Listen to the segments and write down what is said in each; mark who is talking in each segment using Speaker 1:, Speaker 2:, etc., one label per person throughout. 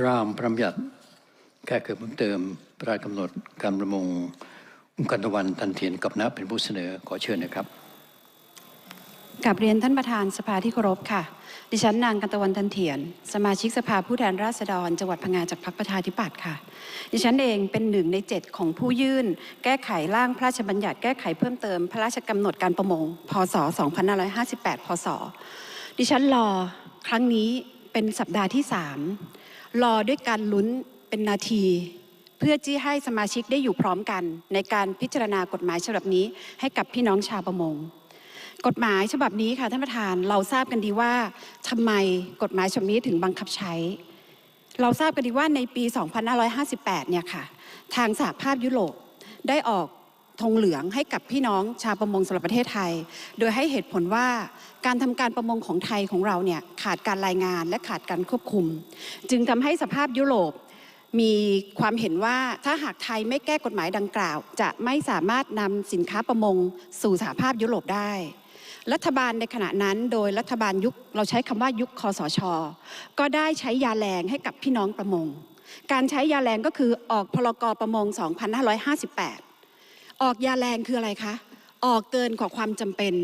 Speaker 1: ร่างพระราชบัญญัติแก้ไขเพิ่มเติมพระราชกำหนดการประมงองค์การตะวันทันเทียนกับนะเป็นผู้เสนอขอเชิญนะครับ
Speaker 2: กับเรียนท่านประธานสภาที่เคารพค่ะ ดิฉันนางกันตะวันทันเถียน สมาชิกสภาผู้แทนราษฎร จังหวัดพังงาจากพรรคประชาธิปัตย์ค่ะ ดิฉันเองเป็นหนึ่งในเจ็ดของผู้ยื่น แก้ไขร่างพระราชบัญญัติแก้ไขเพิ่มเติม พระราชกำหนดการประมง พศ 2558 พศ ดิฉันรอครั้งนี้เป็นสัปดาห์ที่สาม รอด้วยการลุ้นเป็นนาที เพื่อที่ให้สมาชิกได้อยู่พร้อมกัน ในการพิจารณากฎหมายฉบับนี้ ให้กับพี่น้องชาวประมง กฎหมายฉบับนี้ค่ะท่านประธานเราทราบกันดีว่าทำไมกฎหมายฉบับนี้ถึงบังคับใช้ เราทราบกันดีว่าในปี 2558 เนี่ยค่ะ ทางสหภาพยุโรปได้ออก ธงเหลืองให้กับพี่น้องชาวประมงสำหรับประเทศไทย โดยให้เหตุผลว่าการทำการประมงของไทยของเราเนี่ยขาดการรายงานและขาดการควบคุม จึงทำให้สภาพยุโรปมีความเห็นว่าถ้าหากไทยไม่แก้กฎหมายดังกล่าว จะไม่สามารถนำสินค้าประมงสู่สหภาพยุโรปได้ รัฐบาลในขณะนั้นโดยรัฐบาลยุคเราใช้คำว่ายุคคอสช ก็ได้ใช้ยาแรงให้กับพี่น้องประมง การใช้ยาแรงก็คือออกพรกประมง 2558 ออกยาแรงคืออะไรคะออกเกินกว่าความจำเป็น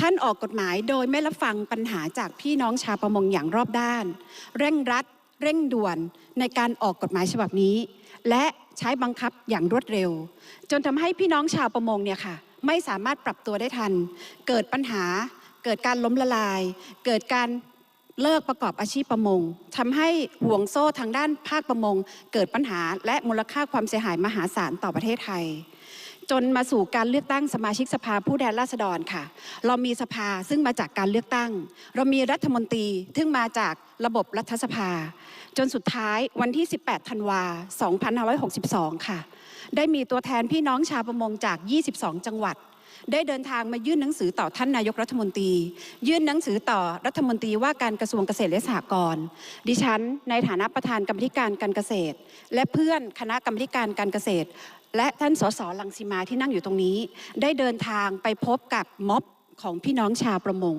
Speaker 2: ท่านออกกฎหมายโดยไม่รับฟังปัญหาจากพี่น้องชาวประมงอย่างรอบด้าน เร่งรัด เร่งด่วนในการออกกฎหมายฉบับนี้ และใช้บังคับอย่างรวดเร็ว จนทำให้พี่น้องชาวประมงเนี่ยค่ะ ไม่สามารถปรับตัวได้ทัน เกิดปัญหา เกิดการล้มละลาย เกิดการเลิกประกอบอาชีพประมงทำให้ห่วงโซ่ทางด้านภาคประมง เกิดปัญหาและมูลค่าความเสียหายมหาศาลต่อประเทศไทย จนมาสู่การเลือกตั้งสมาชิกสภาผู้แทนราษฎรค่ะ เรามีสภาซึ่งมาจากการเลือกตั้ง เรามีรัฐมนตรีซึ่งมาจากระบบรัฐสภา จนสุดท้ายวันที่ 18 ธันวา 2562 ค่ะ ได้มีตัวแทนพี่น้องชาวประมงจาก 22 จังหวัด ได้เดินทางมายื่นหนังสือต่อท่านนายกรัฐมนตรี ยื่นหนังสือต่อรัฐมนตรีว่าการกระทรวงเกษตรและสหกรณ์ดิฉัน ในฐานะประธานกรรมธิการการเกษตร และเพื่อนคณะกรรมธิการการเกษตร และท่านสสลังสิมาที่นั่งอยู่ตรงนี้ ได้เดินทางไปพบกับม็อบของพี่น้องชาวประมง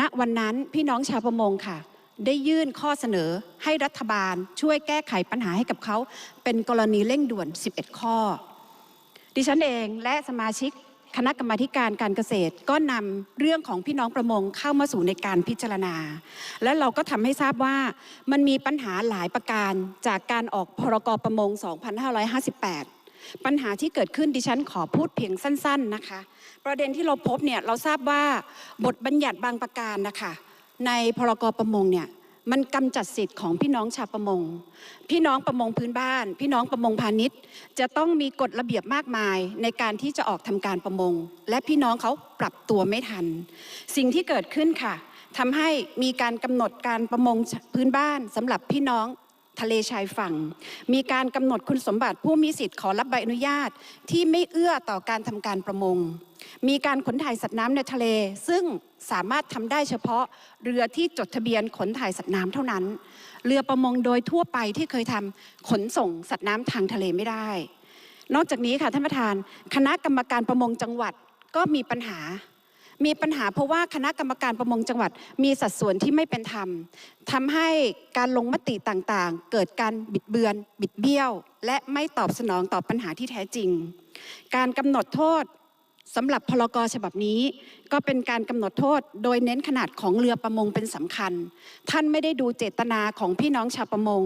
Speaker 2: ณวันนั้นพี่น้องชาวประมงค่ะ ได้ยื่นข้อเสนอให้รัฐบาลช่วยแก้ไขปัญหาให้กับเขา เป็นกรณีเร่งด่วน 11 ข้อ ดิฉันเองและสมาชิกคณะกรรมาการการเกษตรก็นำเรื่องของพี่น้องประมงเข้ามาสู่ในการพิจารณา และเราก็ทำให้ทราบว่ามันมีปัญหาหลายประการจากการออกพรกประมง 2558 ปัญหาที่เกิดขึ้นดิฉันขอพูดเพียงสั้น ๆนะคะ ประเด็นที่เราพบเนี่ยเราทราบว่าบทบัญญัติบางประการนะคะในพรกประมงเนี่ยมันกำจัดสิทธิ์ของพี่น้องชาวประมง พี่น้องประมงพื้นบ้าน พี่น้องประมงพาณิชย์ จะต้องมีกฎระเบียบมากมายในการที่จะออกทำการประมง และพี่น้องเขาปรับตัวไม่ทัน สิ่งที่เกิดขึ้นค่ะทำให้มีการกำหนดการประมงพื้นบ้านสำหรับพี่น้อง ทะเลชายฝั่ง มีการกำหนดคุณสมบัติผู้มีสิทธิ์ขอรับใบอนุญาตที่ไม่เอื้อต่อการทำการประมง มีการขนถ่ายสัตว์น้ำในทะเล ซึ่งสามารถทำได้เฉพาะเรือที่จดทะเบียนขนถ่ายสัตว์น้ำเท่านั้น เรือประมงโดยทั่วไปที่เคยทำขนส่งสัตว์น้ำทางทะเลไม่ได้ นอกจากนี้ค่ะท่านประธาน คณะกรรมการประมงจังหวัดก็มีปัญหา มีปัญหาเพราะว่าคณะกรรมการประมงจังหวัด มีสัดส่วนที่ไม่เป็นธรรมทำให้การลงมติต่างๆ เกิดการบิดเบือน บิดเบี้ยว และไม่ตอบสนองต่อปัญหาที่แท้จริง การกำหนดโทษสำหรับพลกฉบับนี้ ก็เป็นการกำหนดโทษ โดยเน้นขนาดของเรือประมงเป็นสำคัญ ท่านไม่ได้ดูเจตนาของพี่น้องชาวประมง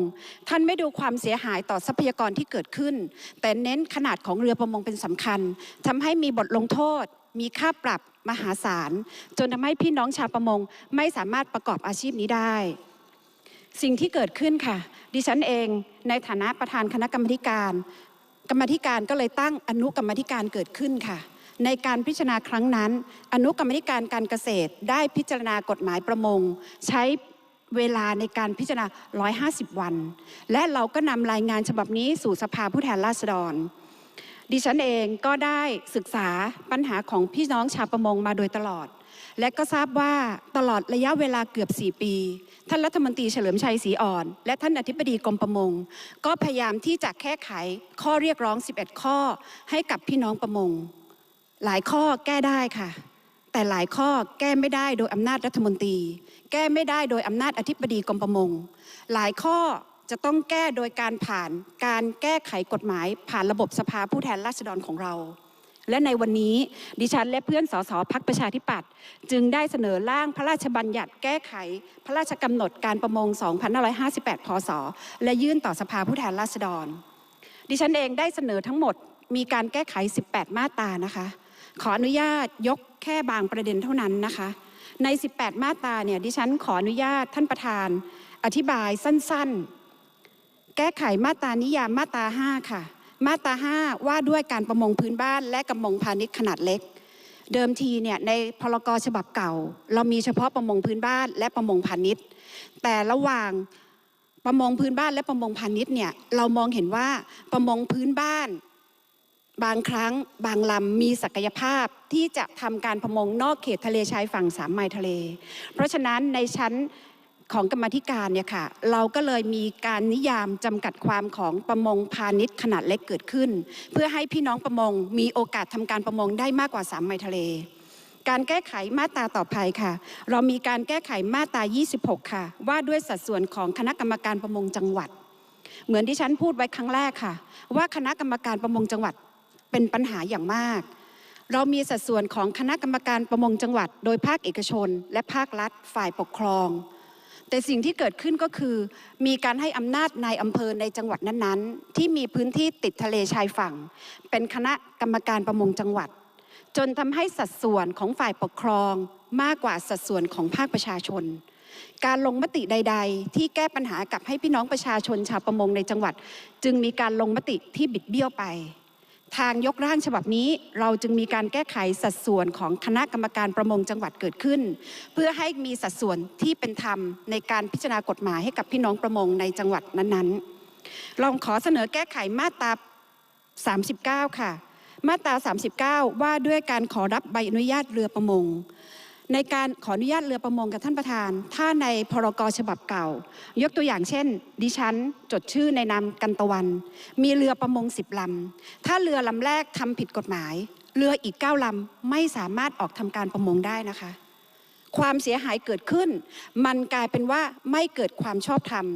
Speaker 2: ท่านไม่ดูความเสียหายต่อทรัพยากรที่เกิดขึ้น แต่เน้นขนาดของเรือประมงเป็นสำคัญทำให้มีบทลงโทษ มีค่าปรับ มหาศาล จนทำให้พี่น้องชาวประมงไม่สามารถประกอบอาชีพนี้ได้ สิ่งที่เกิดขึ้นค่ะ ดิฉันเองในฐานะประธานคณะกรรมการ กรรมธิการก็เลยตั้งอนุกรรมธิการเกิดขึ้นค่ะ ในการพิจารณาครั้งนั้น อนุกรรมธิการการเกษตรได้พิจารณากฎหมายประมง ใช้เวลาในการพิจารณา 150 วัน และเราก็นำรายงานฉบับนี้สู่สภาผู้แทนราษฎร ดิฉันเองก็ได้ศึกษาปัญหาของพี่น้องชาวประมงมาโดยตลอด และก็ทราบว่าตลอดระยะเวลาเกือบ 4 ปี ท่านรัฐมนตรีเฉลิมชัยศรีอ่อน และท่านอธิบดีกรมประมง ก็พยายามที่จะแก้ไขข้อเรียกร้อง 11 ข้อให้กับพี่น้องประมง หลายข้อแก้ได้ค่ะแต่หลายข้อแก้ไม่ได้โดยอำนาจรัฐมนตรี แก้ไม่ได้โดยอำนาจอธิบดีกรมประมง หลายข้อ จะต้องแก้โดยการผ่านการแก้ไขกฎหมาย ผ่านระบบสภาผู้แทนราษฎรของเรา และในวันนี้ดิฉันและเพื่อนสสพักประชาธิปัตย์จึงได้เสนอร่างพระราชบัญญัติแก้ไขพระราชกำหนดการประมง 2558 พศ และยื่นต่อสภาผู้แทนราษฎร ดิฉันเองได้เสนอทั้งหมดมีการแก้ไข 18 มาตรานะคะ ขออนุญาตยกแค่บางประเด็นเท่านั้นนะคะ ใน 18 มาตราเนี่ยดิฉันขออนุญาตท่านประธานอธิบายสั้น ๆ แก้ไขมาตรานิยามมาตรา5ค่ะ มาตรา5ว่าด้วยการประมงพื้นบ้าน และประมงพาณิชย์ขนาดเล็ก เดิมทีเนี่ยในพรกฉบับเก่า เรามีเฉพาะประมงพื้นบ้าน และประมงพาณิชย์ แต่ระหว่างประมงพื้นบ้านและประมงพาณิชย์เนี่ยเรามองเห็นว่าประมงพื้นบ้าน บางครั้งบางลำมีศักยภาพที่จะทำการประมงนอกเขตทะเลชายฝั่งสามไมล์ทะเล เพราะฉะนั้นในชั้น ของกรรมธิการเนี่ยค่ะเราก็เลยมีการนิยามจำกัดความของประมงพาณิชย์ขนาดเล็กเกิดขึ้น เพื่อให้พี่น้องประมงมีโอกาสทำการประมงได้มากกว่าสามไมล์ทะเล การแก้ไขมาตราต่อไปค่ะ เรามีการแก้ไขมาตรา 26 ค่ะ ว่าด้วยสัดส่วนของคณะกรรมการประมงจังหวัด เหมือนที่ฉันพูดไว้ครั้งแรกค่ะ ว่าคณะกรรมการประมงจังหวัดเป็นปัญหาอย่างมากเรามีสัดส่วนของคณะกรรมการประมงจังหวัด โดยภาคเอกชน และภาครัฐฝ่ายปกครอง แต่สิ่งที่เกิดขึ้นก็คือ มีการให้อำนาจนายอำเภอในจังหวัดนั้นๆ ที่มีพื้นที่ติดทะเลชายฝั่ง เป็นคณะกรรมการประมงจังหวัด จนทำให้สัดส่วนของฝ่ายปกครองมากกว่าสัดส่วนของภาคประชาชน การลงมติใด ๆ ที่แก้ปัญหากับให้พี่น้องประชาชนชาวประมงในจังหวัด จึงมีการลงมติที่บิดเบี้ยวไป ทางยกร่างฉบับนี้เราจึงมีการแก้ไขสัดส่วนของคณะกรรมการประมงจังหวัดเกิดขึ้น เพื่อให้มีสัดส่วนที่เป็นธรรมในการพิจารณากฎหมายให้กับพี่น้องประมงในจังหวัดนั้นๆลองขอเสนอแก้ไขมาตรา 39 ค่ะ มาตรา 39 ว่าด้วยการขอรับใบอนุญาตเรือประมง ในการขออนุญาตเรือประมงกับท่านประธาน ถ้าในพรกฉบับเก่า ยกตัวอย่างเช่น ดิฉันจดชื่อในนามกันตะวัน มีเรือประมงสิบลำ ถ้าเรือลำแรกทำผิดกฎหมาย เรืออีกเก้าลำไม่สามารถออกทำการประมงได้นะคะ ความเสียหายเกิดขึ้น มันกลายเป็นว่าไม่เกิดความชอบธรรม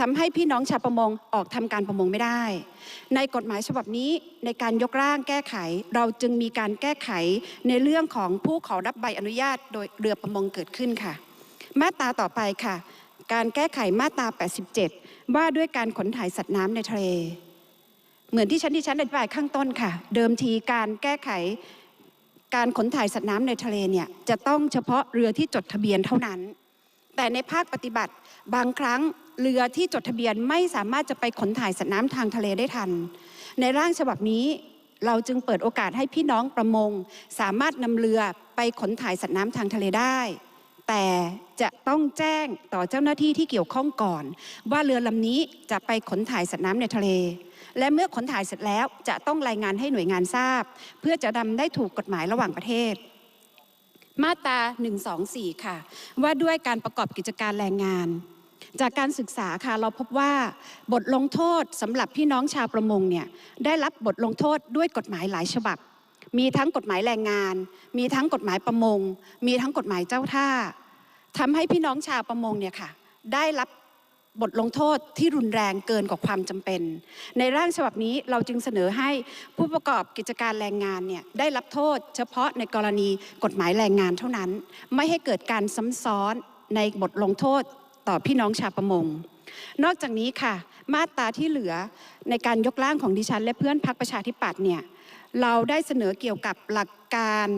Speaker 2: ทำให้พี่น้องชาวประมงออกทำการประมงไม่ได้ ในกฎหมายฉบับนี้ในการยกร่างแก้ไข เราจึงมีการแก้ไขในเรื่องของผู้ขอรับใบอนุญาตโดยเรือประมงเกิดขึ้นค่ะ มาตราต่อไปค่ะ การแก้ไขมาตรา 87 ว่าด้วยการขนถ่ายสัตว์น้ำในทะเล เหมือนที่ฉันที่ฉันอธิบายข้างต้นค่ะ เดิมทีการแก้ไข การขนถ่ายสัตว์น้ำในทะเลเนี่ยจะต้องเฉพาะเรือที่จดทะเบียนเท่านั้น แต่ในภาคปฏิบัติบางครั้งเรือที่จดทะเบียนไม่สามารถจะไปขนถ่ายสัตว์น้ำทางทะเลได้ทัน ในร่างฉบับนี้เราจึงเปิดโอกาสให้พี่น้องประมง สามารถนำเรือไปขนถ่ายสัตว์น้ำทางทะเลได้ แต่จะต้องแจ้งต่อเจ้าหน้าที่ที่เกี่ยวข้องก่อน ว่าเรือลำนี้จะไปขนถ่ายสัตว์น้ำในทะเล และเมื่อขนถ่ายเสร็จแล้วจะต้องรายงานให้หน่วยงานทราบ เพื่อจะดำได้ถูกกฎหมายระหว่างประเทศ มาตรา 124 ค่ะ ว่าด้วยการประกอบกิจการแรงงาน จากการศึกษาค่ะเราพบว่า บทลงโทษสำหรับพี่น้องชาวประมงเนี่ยได้รับบทลงโทษด้วยกฎหมายหลายฉบับ มีทั้งกฎหมายแรงงาน มีทั้งกฎหมายประมง มีทั้งกฎหมายเจ้าท่า ทำให้พี่น้องชาวประมงเนี่ยค่ะได้รับบทลงโทษที่รุนแรงเกินกว่าความจำเป็น ในร่างฉบับนี้เราจึงเสนอให้ผู้ประกอบกิจการแรงงานเนี่ยได้รับโทษ เฉพาะในกรณีกฎหมายแรงงานเท่านั้น ไม่ให้เกิดการซ้ำซ้อนในบทลงโทษต่อพี่น้องชาวประมง นอกจากนี้ค่ะ มาตราที่เหลือในการยกร่างของดิฉัน และเพื่อนพักประชาธิปัตย์เนี่ยเราได้เสนอเกี่ยวกับหลักการ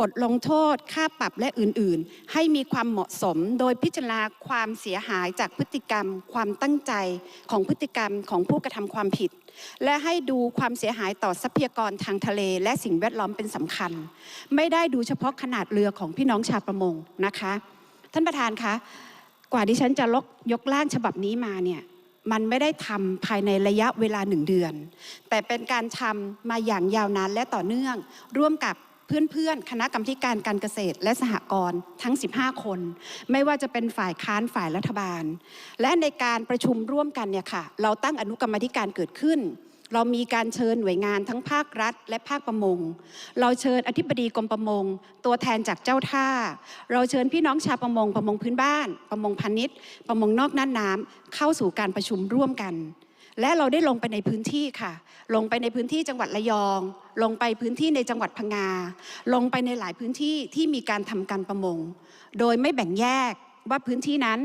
Speaker 2: บทลงโทษค่าปรับและอื่นๆ ให้มีความเหมาะสมโดยพิจารณาความเสียหายจากพฤติกรรม ความตั้งใจของพฤติกรรมของผู้กระทำความผิด และให้ดูความเสียหายต่อทรัพยากรทางทะเล และสิ่งแวดล้อมเป็นสำคัญ ไม่ได้ดูเฉพาะขนาดเรือของพี่น้องชาวประมงนะคะ ท่านประธานคะกว่าดิฉันจะลกยกร่างฉบับนี้มาเนี่ยมันไม่ได้ทำภายในระยะเวลาหนึ่งเดือน แต่เป็นการทำมาอย่างยาวนานและต่อเนื่อง ร่วมกับ เพื่อนๆ คณะกรรมการการเกษตรและสหกรณ์ทั้ง 15 คน ไม่ว่าจะเป็นฝ่ายค้านฝ่ายรัฐบาล และในการประชุมร่วมกันเนี่ยค่ะ เราตั้งอนุกรรมธิการเกิดขึ้น เรามีการเชิญหน่วยงานทั้งภาครัฐ และภาคประมง เราเชิญอธิบดีกรมประมง ตัวแทนจากเจ้าท่า เราเชิญพี่น้องชาวประมงประมงพื้นบ้าน ประมงพาณิชย์ ประมงนอกน่านน้ำเข้าสู่การประชุมร่วมกัน และเราได้ลงไปในพื้นที่ค่ะ ลงไปในพื้นที่จังหวัดระยอง ลงไปพื้นที่ในจังหวัดพังงา ลงไปในหลายพื้นที่ที่มีการทำการประมง โดยไม่แบ่งแยกว่าพื้นที่นั้น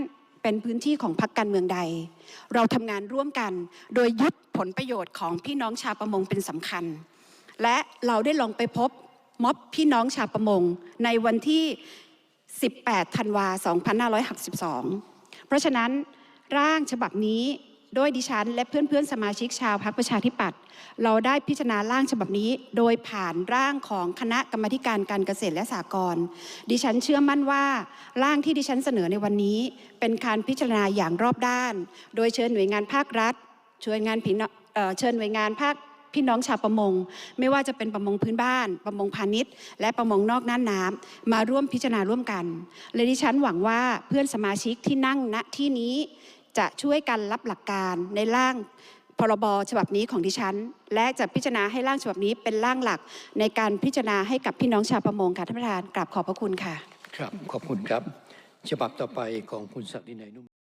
Speaker 2: เป็นพื้นที่ของพรรคการเมืองใด เราทำงานร่วมกัน โดยยึดผลประโยชน์ของพี่น้องชาวประมงเป็นสำคัญ และเราได้ลงไปพบม็อบพี่น้องชาวประมง ในวันที่ 18 ธันวา 2562 เพราะฉะนั้นร่างฉบับนี้ โดยดิฉัน และเพื่อนๆ สมาชิกชาวพรรคประชาธิปัตย์เราได้พิจารณาร่างฉบับนี้ โดยผ่านร่างของคณะกรรมการการเกษตรและสหกรณ์ดิฉันเชื่อมั่นว่า ร่างที่ดิฉันเสนอในวันนี้ เป็นการพิจารณาอย่างรอบด้าน โดยเชิญหน่วยงานภาครัฐเชิญงานพี่น้องเอ่อเชิญหน่วยงานภาคพี่น้องชาวประมง ไม่ว่าจะเป็นประมงพื้นบ้าน ประมงพาณิชย์ และประมงนอกน่านน้ำมาร่วมพิจารณาร่วมกันและดิฉันหวังว่าเพื่อนสมาชิกที่นั่งณที่นี้ จะช่วยกันรับหลักการในร่างพรบฉบับนี้ของดิฉัน และจะพิจารณาให้ร่างฉบับนี้เป็นร่างหลักในการพิจารณาให้กับพี่น้องชาวประมงค่ะท่านประธานกราบขอบพระคุณค่ะ
Speaker 1: ครับ ขอบคุณครับ ฉบับต่อไปของคุณศักดินัยนุ่ม